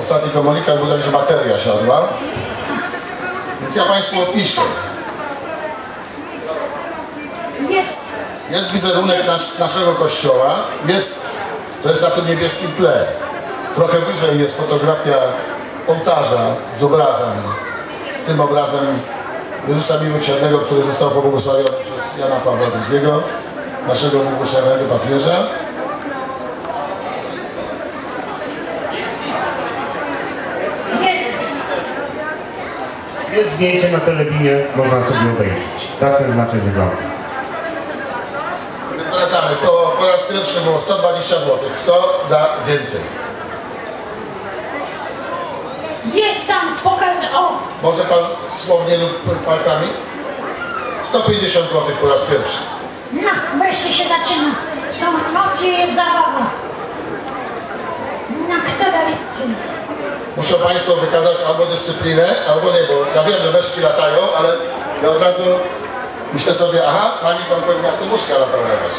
ostatni komunikat był taki, że bateria siadła. Więc ja Państwu opiszę. Jest. Jest wizerunek nas, naszego kościoła, jest, to jest na tym niebieskim tle. Trochę wyżej jest fotografia ołtarza z obrazem, z tym obrazem Jezusa Miłosiernego, który został pobłogosławiony przez Jana Pawła II, naszego błogosławionego papieża. Jest. Jest zdjęcie na telebinie, można sobie obejrzeć. Tak ten znaczek wygląda. Wracamy. To po raz pierwszy było 120 zł. Kto da więcej? Jest tam pokaz. O! Może Pan słownie lub palcami? 150 zł po raz pierwszy. No, wreszcie się zaczyna. Są emocje, jest zabawa. No, kto da więcej? Muszą Państwo wykazać albo dyscyplinę, albo nie, bo ja wiem, że myszki latają, ale ja od razu myślę sobie, aha, Pani tam powinna tu muszka naprawiać.